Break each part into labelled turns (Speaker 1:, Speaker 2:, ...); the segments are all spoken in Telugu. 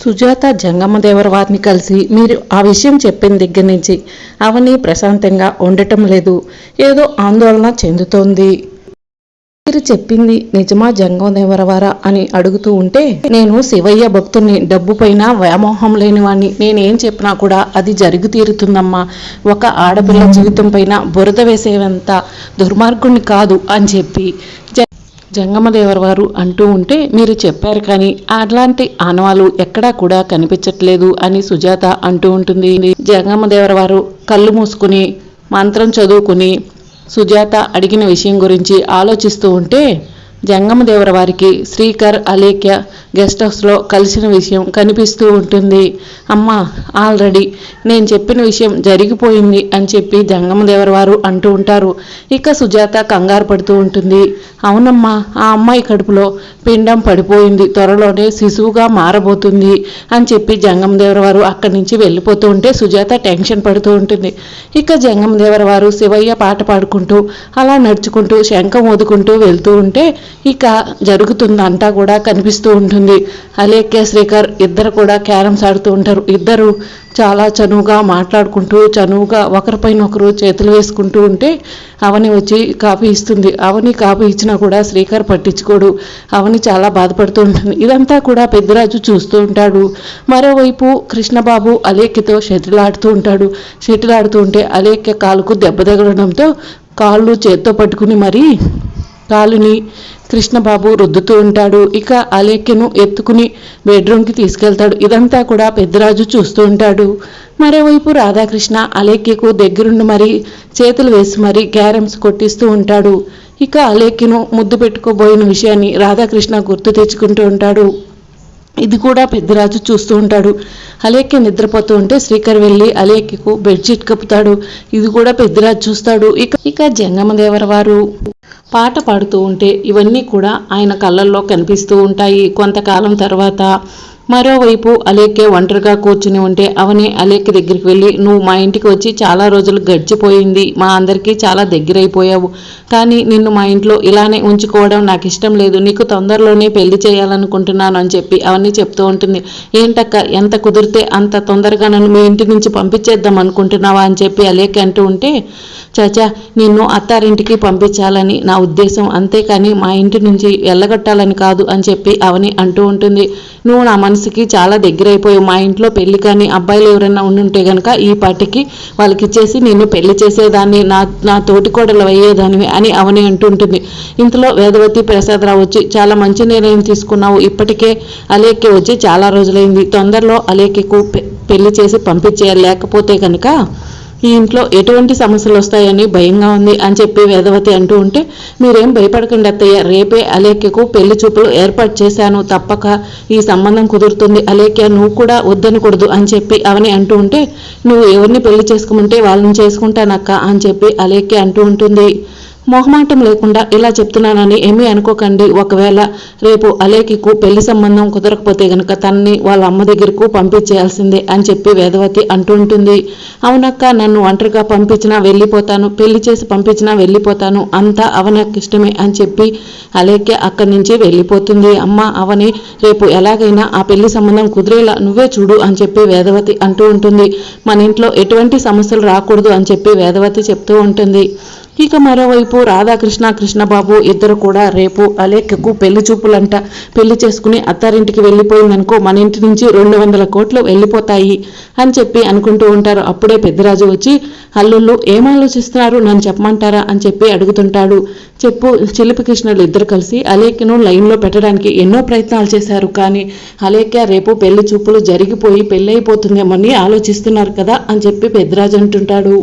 Speaker 1: సుజాత జంగమ్మదేవర వారిని కలిసి మీరు ఆ విషయం చెప్పిన దగ్గర నుంచి అవని ప్రశాంతంగా ఉండటం లేదు. ఏదో ఆందోళన చెందుతోంది. మీరు చెప్పింది నిజమా జంగమదేవరవారా అని అడుగుతూ ఉంటే నేను శివయ్య భక్తుని డబ్బు పైన వ్యామోహం లేనివాణ్ణి నేనేం చెప్పినా కూడా అది జరిగి తీరుతుందమ్మా. ఒక ఆడపిల్ల జీవితం పైన బురద వేసేవంత దుర్మార్గుణ్ణి కాదు అని చెప్పి జ- వారు అంటూ ఉంటే మీరు చెప్పారు కానీ అలాంటి ఆనవాలు ఎక్కడా కూడా కనిపించట్లేదు అని సుజాత అంటూ ఉంటుంది. జంగమదేవర వారు కళ్ళు మూసుకుని మంత్రం చదువుకుని సుజాత అడిగిన విషయం గురించి ఆలోచిస్తూ ఉంటే జంగమదేవర వారికి శ్రీకర్ అలేఖ్య గెస్ట్ హౌస్లో కలిసిన విషయం కనిపిస్తూ ఉంటుంది. అమ్మ ఆల్రెడీ నేను చెప్పిన విషయం జరిగిపోయింది. అని చెప్పి జంగమదేవర వారు అంటూ ఉంటారు. ఇక సుజాత కంగారు పడుతూ ఉంటుంది. అవునమ్మా ఆ అమ్మాయి కడుపులో పిండం పడిపోయింది. త్వరలోనే శిశువుగా మారబోతుంది అని చెప్పి జంగమదేవర వారు అక్కడి నుంచి వెళ్ళిపోతూ ఉంటే సుజాత టెన్షన్ పడుతూ ఉంటుంది. ఇక జంగమదేవర వారు శివయ్య పాట పాడుకుంటూ అలా నడుచుకుంటూ శంఖం ఓదుకుంటూ వెళ్తూ ఉంటే ఇక జరుగుతుందంతా కూడా కనిపిస్తూ ఉంటుంది. అలేఖ్య శ్రీకర్ ఇద్దరు కూడా క్యారమ్స్ ఆడుతూ ఉంటారు. ఇద్దరు చాలా చనువుగా మాట్లాడుకుంటూ చనువుగా ఒకరిపైన ఒకరు చేతులు వేసుకుంటూ ఉంటే అవని వచ్చి కాఫీ ఇస్తుంది. అవని కాఫీ ఇచ్చినా కూడా శ్రీకర్ పట్టించుకోడు. అవని చాలా బాధపడుతూ ఉంటుంది. ఇదంతా కూడా పెద్దరాజు చూస్తూ ఉంటాడు. మరోవైపు కృష్ణబాబు అలేఖ్యతో షటిల్ ఆడుతూ ఉంటాడు. షటిల్ ఆడుతూ ఉంటే అలేఖ్య కాలుకు దెబ్బ తగలడంతో కాళ్ళు చేత్తో పట్టుకుని మరీ కాలుని కృష్ణబాబు రుద్దుతూ ఉంటాడు. ఇక అలేఖ్యను ఎత్తుకుని బెడ్రూమ్కి తీసుకెళ్తాడు. ఇదంతా కూడా పెద్దరాజు చూస్తూ ఉంటాడు. మరోవైపు రాధాకృష్ణ అలేఖ్యకు దగ్గరుండి మరి చేతులు వేసి మరి క్యారమ్స్ కొట్టిస్తూ ఉంటాడు. ఇక అలేఖ్యను ముద్దు పెట్టుకోబోయిన విషయాన్ని రాధాకృష్ణ గుర్తు తెచ్చుకుంటూ ఉంటాడు. ఇది కూడా పెద్దరాజు చూస్తూ ఉంటాడు. అలేఖ్య నిద్రపోతూ ఉంటే శ్రీకర్ వెళ్ళి అలేఖ్యకు బెడ్షీట్ కప్పుతాడు. ఇది కూడా పెద్దరాజు చూస్తాడు. ఇక ఇక జంగమదేవర వారు. పాట పాడుతూ ఉంటే ఇవన్నీ కూడా ఆయన కళ్ళల్లో కనిపిస్తూ ఉంటాయి. కొంతకాలం తర్వాత మరోవైపు అలేఖ్య ఒంటరిగా కూర్చుని ఉంటే అవని అలేఖ్య దగ్గరికి వెళ్ళి నువ్వు మా ఇంటికి వచ్చి చాలా రోజులు గడిచిపోయింది మా అందరికీ చాలా దగ్గరైపోయావు. కానీ నిన్ను మా ఇంట్లో ఇలానే ఉంచుకోవడం నాకు ఇష్టం లేదు. నీకు తొందరలోనే పెళ్ళి చేయాలనుకుంటున్నాను అని చెప్పి అవన్నీ చెప్తూ ఉంటుంది. ఏంటక్క ఎంత కుదిరితే అంత తొందరగా నన్ను మీ ఇంటి నుంచి పంపించేద్దాం అనుకుంటున్నావా? అని చెప్పి అలేఖ్య అంటూ ఉంటే చాచా నిన్ను అత్తారింటికి పంపించాలని నా ఉద్దేశం అంతేకాని మా ఇంటి నుంచి వెళ్ళగొట్టాలని కాదు అని చెప్పి అవని అంటూ ఉంటుంది. నువ్వు నా మనసు మనసుకి చాలా దగ్గరైపోయావు. మా ఇంట్లో పెళ్ళి కానీ అబ్బాయిలు ఎవరైనా ఉండుంటే గనక ఈ పాటికి వాళ్ళకి ఇచ్చేసి నేను పెళ్ళి చేసేదాన్ని నా నా తోటి కోడలు అయ్యేదానివి అని అవని అంటుంటుంది. ఇంతలో వేదవతి ప్రసాదరావు వచ్చి చాలా మంచి నిర్ణయం తీసుకున్నావు. ఇప్పటికే అలేఖ్య వచ్చి చాలా రోజులైంది. తొందరలో అలేఖ్యకు పె- పెళ్ళి చేసి పంపించేయాలి. లేకపోతే కనుక ఈ ఇంట్లో ఎటువంటి సమస్యలు వస్తాయని భయంగా ఉంది అని చెప్పి వేదవతి అంటూ ఉంటే మీరేం భయపడకండి అత్తయ్య రేపే అలేఖ్యకు పెళ్ళి చూపులు ఏర్పాటు చేశాను తప్పక. ఈ సంబంధం కుదురుతుంది. అలేఖ్య నువ్వు కూడా వద్దనకూడదు అని చెప్పి అవని అంటూ ఉంటే నువ్వు ఎవరిని పెళ్ళి చేసుకోమంటే వాళ్ళని చేసుకుంటానక్క అని చెప్పి అలేఖ్య అంటూ ఉంటుంది. మొహమాటం లేకుండా ఇలా చెప్తున్నానని ఏమీ అనుకోకండి. ఒకవేళ రేపు అలేఖికు పెళ్ళి సంబంధం కుదరకపోతే గనక తనని వాళ్ళ అమ్మ దగ్గరకు పంపించేయాల్సిందే అని చెప్పి వేదవతి అంటూ ఉంటుంది. అవునక్క నన్ను ఒంటరిగా పంపించినా వెళ్ళిపోతాను పెళ్ళి చేసి పంపించినా వెళ్ళిపోతాను అంతా అవనకు ఇష్టమే అని చెప్పి అలేఖ్య అక్కడి నుంచి వెళ్ళిపోతుంది. అమ్మ అవని రేపు ఎలాగైనా ఆ పెళ్ళి సంబంధం కుదిరేలా నువ్వే చూడు అని చెప్పి వేదవతి అంటూ ఉంటుంది. మన ఇంట్లో ఎటువంటి సమస్యలు రాకూడదు అని చెప్పి వేదవతి చెప్తూ ఉంటుంది. ఇక మరోవైపు రాధాకృష్ణ కృష్ణబాబు ఇద్దరు కూడా రేపు అలేఖకు పెళ్ళి చూపులంట. పెళ్ళి చేసుకుని అత్తారింటికి వెళ్ళిపోయిందనుకో మన ఇంటి నుంచి రెండు వందల కోట్లు వెళ్ళిపోతాయి అని చెప్పి అనుకుంటూ ఉంటారు. అప్పుడే పెద్దరాజు వచ్చి అల్లుళ్ళు ఏం ఆలోచిస్తున్నారు? నన్ను చెప్పమంటారా? అని చెప్పి అడుగుతుంటాడు. చెప్పు చిలిపి కృష్ణులు ఇద్దరు కలిసి అలేఖ్యను లైన్లో పెట్టడానికి ఎన్నో ప్రయత్నాలు చేశారు. కానీ అలేఖ్య రేపు పెళ్ళి చూపులు జరిగిపోయి పెళ్ళైపోతుందేమని ఆలోచిస్తున్నారు కదా అని చెప్పి పెద్దరాజు అంటుంటాడు.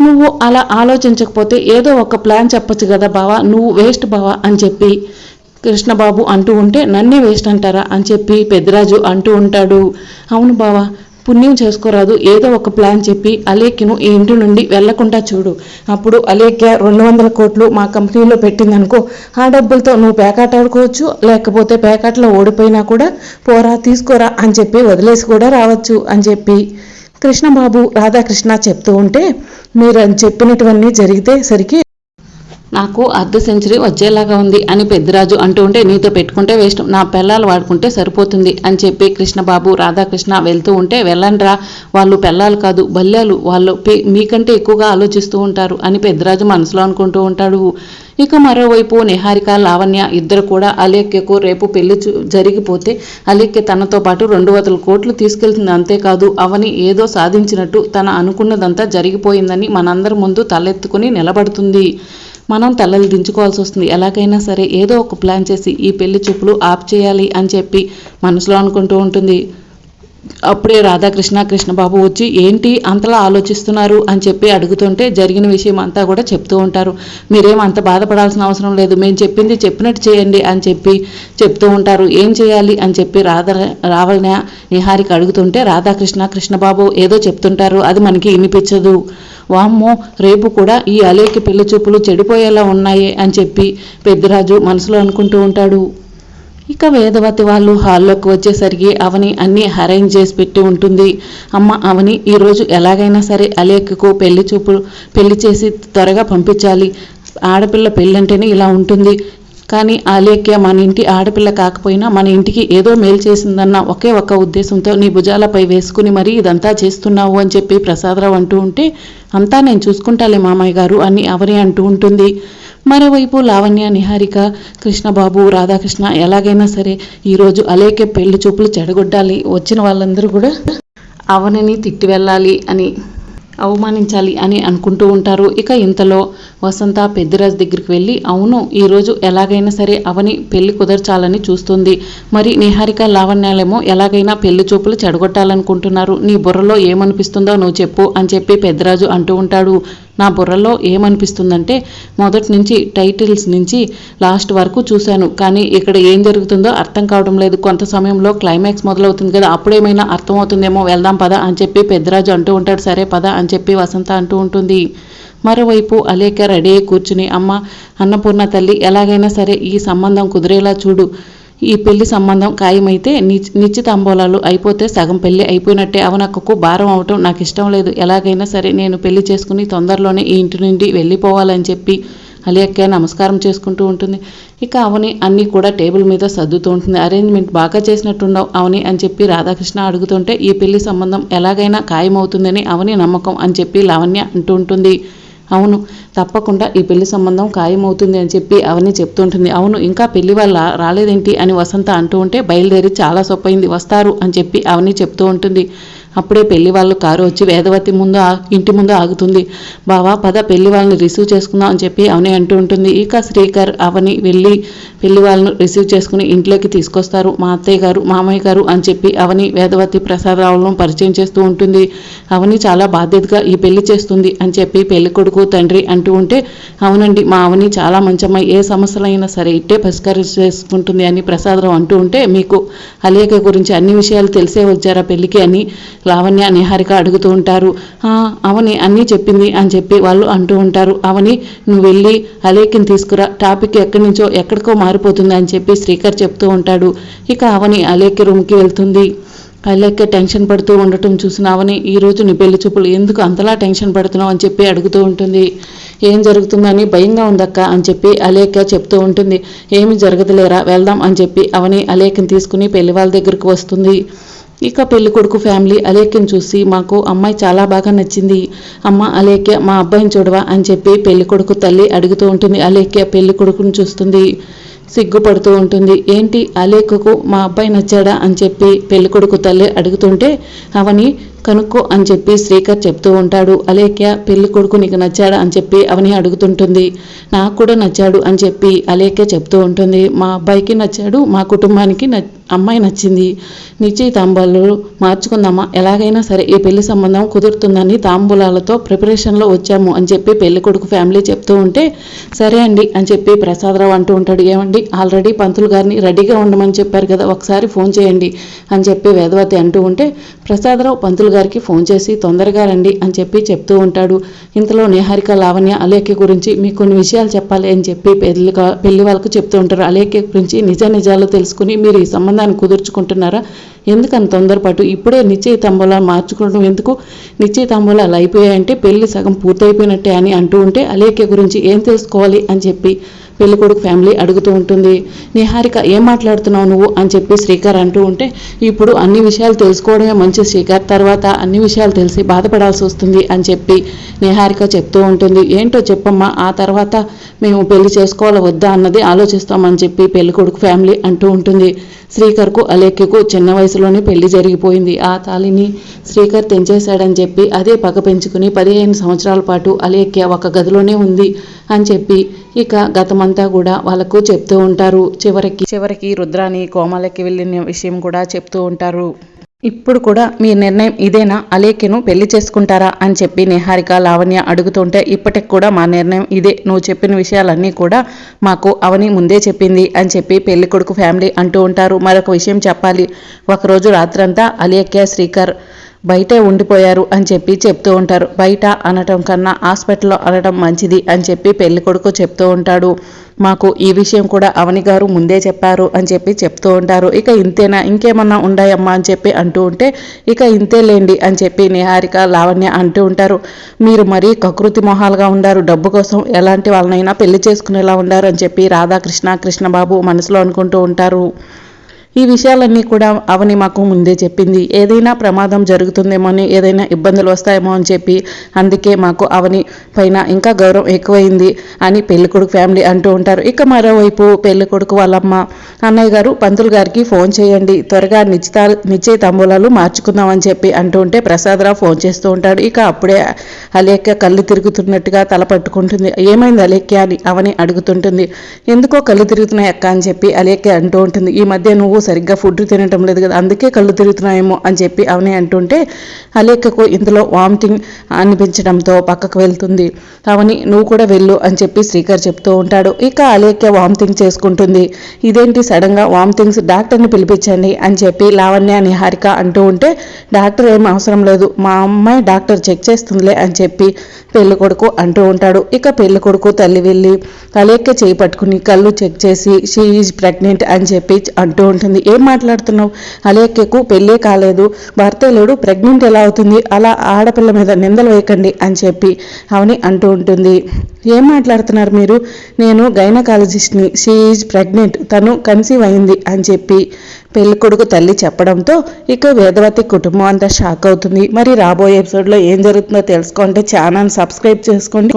Speaker 1: నువ్వు అలా ఆలోచించకపోతే ఏదో ఒక ప్లాన్ చెప్పొచ్చు కదా బావా నువ్వు వేస్ట్ బావా అని చెప్పి కృష్ణబాబు అంటూ ఉంటే నన్నే వేస్ట్ అంటారా అని చెప్పి పెద్దరాజు అంటూ ఉంటాడు. అవును బావా పుణ్యం చేసుకోరాదు ఏదో ఒక ప్లాన్ చెప్పి అలేఖ్యను ఈ ఇంటి నుండి వెళ్ళకుండా చూడు. అప్పుడు అలేఖ్య రెండు వందల కోట్లు మా కంపెనీలో పెట్టిందనుకో ఆ డబ్బులతో నువ్వు పేకాట ఆడుకోవచ్చు లేకపోతే పేకాటలో ఓడిపోయినా కూడా పోరా తీసుకోరా అని చెప్పి వదిలేసి కూడా రావచ్చు అని చెప్పి కృష్ణబాబు రాధాకృష్ణ చెప్తూ ఉంటే మీరు చెప్పినటువన్నీ జరిగితే సరికి నాకు అర్ధ సెంచరీ వచ్చేలాగా ఉంది అని పెద్దరాజు అంటూ ఉంటే నీతో పెట్టుకుంటే వేస్ట్. నా పెళ్ళాలు వాడుకుంటే సరిపోతుంది అని చెప్పి కృష్ణబాబు రాధాకృష్ణ వెళ్తూ ఉంటే వెళ్ళండ్రా వాళ్ళు పెళ్ళాలు కాదు బల్యాలు వాళ్ళు పే- మీకంటే ఎక్కువగా ఆలోచిస్తూ ఉంటారు అని పెద్దరాజు మనసులో అనుకుంటూ ఉంటాడు. ఇక మరోవైపు నిహారిక లావణ్య ఇద్దరు కూడా అలేఖ్యకు రేపు పెళ్ళి చూ- జరిగిపోతే అలేఖ్య తనతో పాటు రెండు వందల కోట్లు తీసుకెళ్తుంది అంతేకాదు అవని ఏదో సాధించినట్టు తన అనుకున్నదంతా జరిగిపోయిందని మనందరి ముందు తలెత్తుకుని నిలబడుతుంది. మనం తలలు దించుకోవాల్సి వస్తుంది. ఎలాగైనా సరే ఏదో ఒక ప్లాన్ చేసి ఈ పెళ్ళి చూపులు ఆప్ చేయాలి అని చెప్పి మనసులో అనుకుంటూ ఉంటుంది. అప్పుడే రాధాకృష్ణ కృష్ణబాబు వచ్చి ఏంటి అంతలా ఆలోచిస్తున్నారు? అని చెప్పి అడుగుతుంటే జరిగిన విషయం అంతా కూడా చెప్తూ ఉంటారు. మీరేం అంత బాధపడాల్సిన అవసరం లేదు. మేము చెప్పింది చెప్పినట్టు చేయండి అని చెప్పి చెప్తూ ఉంటారు. ఏం చేయాలి? అని చెప్పి రాధ రావణ నిహారిక అడుగుతుంటే రాధాకృష్ణ కృష్ణబాబు ఏదో చెప్తుంటారు. అది మనకి వినిపించదు. వామ్మో రేపు కూడా ఈ అలేకి పెళ్ళి చూపులు చెడిపోయేలా ఉన్నాయి అని చెప్పి పెద్దిరాజు మనసులో అనుకుంటూ ఉంటాడు. ఇక వేదవతి వాళ్ళు హాల్లోకి వచ్చేసరికి అవని అన్నీ అరేంజ్ చేసి పెట్టి ఉంటుంది. అమ్మ అవని ఈరోజు ఎలాగైనా సరే అలేఖ్యకు పెళ్ళి చూపులు పెళ్ళి చేసి త్వరగా పంపించాలి. ఆడపిల్ల పెళ్ళంటేనే ఇలా ఉంటుంది. కానీ ఆలేఖ్య మన ఇంటి ఆడపిల్ల కాకపోయినా మన ఇంటికి ఏదో మేలు చేసిందన్న ఒకే ఒక్క ఉద్దేశంతో నీ భుజాలపై వేసుకుని మరీ ఇదంతా చేస్తున్నావు అని చెప్పి ప్రసాదరావు అంటూ ఉంటే అంతా నేను చూసుకుంటాలే మామయ్య గారు అని అవని అంటూ ఉంటుంది. మరోవైపు లావణ్య నిహారిక కృష్ణబాబు రాధాకృష్ణ ఎలాగైనా సరే ఈరోజు అలేకే పెళ్ళి చూపులు చెడగొట్టాలి. వచ్చిన వాళ్ళందరూ కూడా అవనని తిట్టి వెళ్ళాలి అని అవమానించాలి అని అనుకుంటూ ఉంటారు. ఇక ఇంతలో వసంత పెద్దిరాజు దగ్గరికి వెళ్ళి అవును ఈరోజు ఎలాగైనా సరే అవని పెళ్ళి కుదర్చాలని చూస్తుంది. మరి నిహారిక లావణ్యాలేమో ఎలాగైనా పెళ్ళి చూపులు చెడగొట్టాలనుకుంటున్నారు. నీ బుర్రలో ఏమనిపిస్తుందో నువ్వు చెప్పు అని చెప్పి పెద్దిరాజు అంటూ ఉంటాడు. నా బుర్రలో ఏమనిపిస్తుందంటే మొదటి నుంచి టైటిల్స్ నుంచి లాస్ట్ వరకు చూశాను. కానీ ఇక్కడ ఏం జరుగుతుందో అర్థం కావడం లేదు. కొంత సమయంలో క్లైమాక్స్ మొదలవుతుంది కదా అప్పుడేమైనా అర్థమవుతుందేమో వెళ్దాం పద అని చెప్పి పెద్దరాజు అంటూ ఉంటాడు. సరే పద అని చెప్పి వసంత అంటూ ఉంటుంది. మరోవైపు అలేక రెడీ అయి కూర్చుని అమ్మ అన్నపూర్ణ తల్లి ఎలాగైనా సరే ఈ సంబంధం కుదిరేలా చూడు. ఈ పెళ్ళి సంబంధం ఖాయమైతే నిశ్చిత నిశ్చితాంబోలాలు అయిపోతే సగం పెళ్ళి అయిపోయినట్టే అవనక్కకు భారం అవటం నాకు ఇష్టం లేదు. ఎలాగైనా సరే నేను పెళ్ళి చేసుకుని తొందరలోనే ఈ ఇంటి నుండి వెళ్ళిపోవాలని చెప్పి అలియక్క నమస్కారం చేసుకుంటూ ఉంటుంది. ఇక అవని అన్నీ కూడా టేబుల్ మీద సర్దుతూ ఉంటుంది. అరేంజ్మెంట్ బాగా చేసినట్టున్నావు అవని అని చెప్పి రాధాకృష్ణ అడుగుతుంటే ఈ పెళ్ళి సంబంధం ఎలాగైనా ఖాయమవుతుందని అవని నమ్మకం అని చెప్పి లావణ్య అంటూ ఉంటుంది. అవును తప్పకుండా ఈ పెళ్ళి సంబంధం ఖాయమవుతుంది అని చెప్పి అవన్నీ చెప్తుంటుంది. అవును ఇంకా పెళ్ళి వాళ్ళ రాలేదేంటి అని వసంత అంటూ ఉంటే బయలుదేరి చాలా సొప్పైంది వస్తారు అని చెప్పి అవన్నీ చెప్తూ ఉంటుంది. అప్పుడే పెళ్ళి వాళ్ళు కారు వచ్చి వేదవతి ముందు ఇంటి ముందు ఆగుతుంది. బావా పద పెళ్ళి వాళ్ళని రిసీవ్ చేసుకుందాం అని చెప్పి అవని అంటూ ఉంటుంది. ఇక శ్రీకర్ అవని వెళ్ళి పెళ్ళి వాళ్ళను రిసీవ్ చేసుకుని ఇంట్లోకి తీసుకొస్తారు. మా అత్తయ్య గారు మామయ్య గారు అని చెప్పి అవని వేదవతి ప్రసాదరావులను పరిచయం చేస్తూ ఉంటుంది. అవని చాలా బాధ్యతగా ఈ పెళ్ళి చేస్తుంది అని చెప్పి పెళ్ళి కొడుకు తండ్రి అంటూ ఉంటే అవునండి మా అవని చాలా మంచమ్మాయి. ఏ సమస్యలైనా సరే ఇట్టే పరిష్కరించేసుకుంటుంది అని ప్రసాదరావు అంటూ ఉంటే మీకు అలేఖ గురించి అన్ని విషయాలు తెలిసే వచ్చారా పెళ్ళికి అని లావణ్య నిహారిక అడుగుతూ ఉంటారు. అవని అన్నీ చెప్పింది అని చెప్పి వాళ్ళు అంటూ ఉంటారు. అవని నువ్వు వెళ్ళి అలేకిని తీసుకురా. టాపిక్ ఎక్కడి నుంచో ఎక్కడికో మారిపోతుంది అని చెప్పి శ్రీకర్ చెప్తూ ఉంటాడు. ఇక అవని అలేఖ్య రూమ్కి వెళ్తుంది. అలేఖ్య టెన్షన్ పడుతూ ఉండటం చూసిన అవని ఈ రోజు నీ పెళ్ళి చూపులు ఎందుకు అంతలా టెన్షన్ పడుతున్నావు? అని చెప్పి అడుగుతూ ఉంటుంది. ఏం జరుగుతుందని భయంగా ఉందక్క? అని చెప్పి అలేఖ చెప్తూ ఉంటుంది. ఏమి జరగదులేరా వెళ్దాం అని చెప్పి అవని అలేఖని తీసుకుని పెళ్ళి వాళ్ళ దగ్గరకు వస్తుంది. ఇక పెళ్ళి కొడుకు ఫ్యామిలీ అలేఖ్యని చూసి మాకు అమ్మాయి చాలా బాగా నచ్చింది. అమ్మ అలేఖ్య మా అబ్బాయిని చూడవా అని చెప్పి పెళ్ళి కొడుకు తల్లి అడుగుతూ ఉంటుంది. అలేఖ్య పెళ్ళి కొడుకును చూస్తుంది. సిగ్గుపడుతూ ఉంటుంది. ఏంటి అలేఖకు మా అబ్బాయి నచ్చాడా అని చెప్పి పెళ్ళి కొడుకు తల్లి అడుగుతుంటే అవని కనుక్కో అని చెప్పి శ్రీకర్ చెప్తూ ఉంటాడు. అలేఖ్య పెళ్ళి కొడుకు నీకు నచ్చాడా అని చెప్పి అవని అడుగుతుంటుంది. నాకు కూడా నచ్చాడు అని చెప్పి అలేఖ్య చెప్తూ ఉంటుంది. మా అబ్బాయికి నచ్చాడు మా కుటుంబానికి న అమ్మాయి నచ్చింది. నిశ్చయ తాంబూలాలు మార్చుకుందామా? ఎలాగైనా సరే ఈ పెళ్ళి సంబంధం కుదురుతుందని తాంబూలాలతో ప్రిపరేషన్లో వచ్చాము అని చెప్పి పెళ్ళి కొడుకు ఫ్యామిలీ చెప్తూ ఉంటే సరే అండి అని చెప్పి ప్రసాదరావు అంటూ ఉంటాడు. ఏమండి? ఆల్రెడీ పంతులు గారిని రెడీగా ఉండమని చెప్పారు కదా ఒకసారి ఫోన్ చేయండి అని చెప్పి వేదవతి అంటూ ఉంటే ప్రసాదరావు పంతులు గారికి ఫోన్ చేసి తొందరగా రండి అని చెప్పి చెప్తూ ఉంటాడు. ఇంతలో నేహారిక లావణ్య అలేఖ్య గురించి మీకు కొన్ని విషయాలు చెప్పాలి అని చెప్పి పెళ్ళి పెళ్ళి వాళ్ళకు చెప్తూ ఉంటారు. అలేఖ్య గురించి నిజ నిజాలు తెలుసుకుని మీరు ఈ సంబంధాన్ని కుదుర్చుకుంటున్నారా? ఎందుకని తొందరపాటు ఇప్పుడే నిశ్చయ తంబోలాలు మార్చుకోవడం ఎందుకు? నిశ్చయ తంబోలాలు అయిపోయాయంటే పెళ్ళి సగం పూర్తయిపోయినట్టే అని అంటూ ఉంటే అలేఖ్య గురించి ఏం తెలుసుకోవాలి అని చెప్పి పెళ్ళికొడుకు ఫ్యామిలీ అడుగుతూ ఉంటుంది నిహారిక ఏం మాట్లాడుతున్నావు నువ్వు? అని చెప్పి శ్రీకర్ అంటూ ఉంటే ఇప్పుడు అన్ని విషయాలు తెలుసుకోవడమే మంచి శ్రీకర్ తర్వాత అన్ని విషయాలు తెలిసి బాధపడాల్సి వస్తుంది అని చెప్పి నిహారిక చెప్తూ ఉంటుంది. ఏంటో చెప్పమ్మా ఆ తర్వాత మేము పెళ్ళి చేసుకోవాలా వద్దా అన్నది ఆలోచిస్తామని చెప్పి పెళ్ళికొడుకు ఫ్యామిలీ అంటూ ఉంటుంది. శ్రీకర్కు అలేఖ్యకు చిన్న వయసులోనే పెళ్ళి జరిగిపోయింది. ఆ తాలిని శ్రీకర్ తెంచేశాడని చెప్పి అదే పగ పెంచుకుని పదిహేను సంవత్సరాల పాటు అలేఖ్య ఒక గదిలోనే ఉంది అని చెప్పి ఇక గతమంతా కూడా వాళ్ళకు చెప్తూ ఉంటారు. చివరికి చివరికి రుద్రాని కోమలకి వెళ్ళిన విషయం కూడా చెప్తూ ఉంటారు. ఇప్పుడు కూడా మీ నిర్ణయం ఇదేనా? అలేఖ్యను పెళ్ళి చేసుకుంటారా? అని చెప్పి నిహారిక లావణ్య అడుగుతుంటే ఇప్పటికి కూడా మా నిర్ణయం ఇదే. నువ్వు చెప్పిన విషయాలన్నీ కూడా మాకు అవని ముందే చెప్పింది అని చెప్పి పెళ్ళి కొడుకు ఫ్యామిలీ అంటూ ఉంటారు. మరొక విషయం చెప్పాలి. ఒకరోజు రాత్రంతా అలేఖ్య శ్రీకర్ బయటే ఉండిపోయారు అని చెప్పి చెప్తూ ఉంటారు. బయట అనటం కన్నా హాస్పిటల్లో అనడం మంచిది అని చెప్పి పెళ్ళి కొడుకు చెప్తూ ఉంటాడు. మాకు ఈ విషయం కూడా అవని గారు ముందే చెప్పారు అని చెప్పి చెప్తూ ఉంటారు. ఇక ఇంతేనా? ఇంకేమన్నా ఉన్నాయమ్మా అని చెప్పి అంటూ ఉంటే ఇక ఇంతేలేండి అని చెప్పి నిహారిక లావణ్య అంటూ ఉంటారు. మీరు మరీ కకృతి మొహాలుగా ఉండారు. డబ్బు కోసం ఎలాంటి వాళ్ళనైనా పెళ్ళి చేసుకునేలా ఉండారు అని చెప్పి రాధాకృష్ణ కృష్ణబాబు మనసులో అనుకుంటూ ఉంటారు. ఈ విషయాలన్నీ కూడా అవని మాకు ముందే చెప్పింది. ఏదైనా ప్రమాదం జరుగుతుందేమో అని ఏదైనా ఇబ్బందులు వస్తాయేమో అని చెప్పి అందుకే మాకు అవని పైన ఇంకా గౌరవం ఎక్కువైంది అని పెళ్ళికొడుకు ఫ్యామిలీ అంటూ ఉంటారు. ఇక మరోవైపు పెళ్ళికొడుకు వాళ్ళమ్మ అన్నయ్య గారు పంతులు గారికి ఫోన్ చేయండి. త్వరగా నిశ్చిత నిశ్చయ తంబూలాలు మార్చుకుందామని చెప్పి అంటూ ఉంటే ప్రసాదరావు ఫోన్ చేస్తూ ఉంటాడు. ఇక అప్పుడే అలేఖ్య కళ్ళు తిరుగుతున్నట్టుగా తల పట్టుకుంటుంది. ఏమైంది అలేఖ్య అని అవని అడుగుతుంటుంది. ఎందుకో కళ్ళు తిరుగుతున్నాయి అక్క అని చెప్పి అలేఖ్య అంటూ ఉంటుంది. ఈ మధ్య నువ్వు సరిగ్గా ఫుడ్ తినటం లేదు కదా అందుకే కళ్ళు తిరుగుతున్నాయేమో అని చెప్పి అవని అంటుంటే అలేఖకు ఇందులో వామిటింగ్ అనిపించడంతో పక్కకు వెళ్తుంది. అవని నువ్వు కూడా వెళ్ళు అని చెప్పి శ్రీకర్ చెప్తూ ఉంటాడు. ఇక అలేఖ్య వామిటింగ్ చేసుకుంటుంది. ఇదేంటి సడన్గా వామిటింగ్స్ డాక్టర్ని పిలిపించండి అని చెప్పి లావణ్య నిహారిక అంటూ ఉంటే డాక్టర్ ఏం అవసరం లేదు మా అమ్మాయి డాక్టర్ చెక్ చేస్తుందిలే అని చెప్పి పెళ్ళి కొడుకు అంటూ ఉంటాడు. ఇక పెళ్ళి కొడుకు తల్లి వెళ్ళి అలేఖ్య చేయి పట్టుకుని కళ్ళు చెక్ చేసి షీ ఈజ్ ప్రెగ్నెంట్ అని చెప్పి అంటూ ఉంటుంది. ఏం మాట్లాడుతున్నావు? అలేఖ్యకు పెళ్ళే కాలేదు. భర్త లేడు. ప్రెగ్నెంట్ ఎలా అవుతుంది? అలా ఆడపిల్ల మీద నిందలు వేయకండి అని చెప్పి అవని అంటూ ఉంటుంది. ఏం మాట్లాడుతున్నారు మీరు? నేను గైనకాలజిస్ట్ని. She is pregnant. తను కన్సీవ్ అయింది అని చెప్పి పెళ్ళి కొడుకు తల్లి చెప్పడంతో ఇక వేదవతి కుటుంబం అంతా షాక్ అవుతుంది. మరి రాబోయే ఎపిసోడ్లో ఏం జరుగుతుందో తెలుసుకుంటే ఛానల్ సబ్స్క్రైబ్ చేసుకోండి.